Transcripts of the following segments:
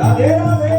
Radhe Radhe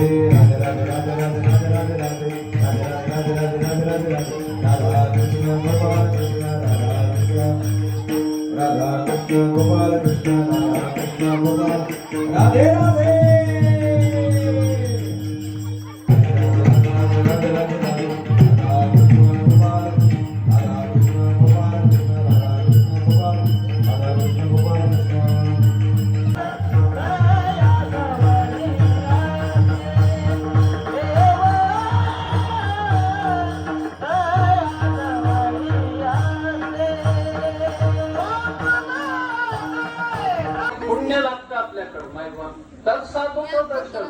Krishna Gopal Krishna Krishna Gopal Radhe Radhe पुण्य लागतं आपल्याकडं माहिती तर साधू प्रदर्शन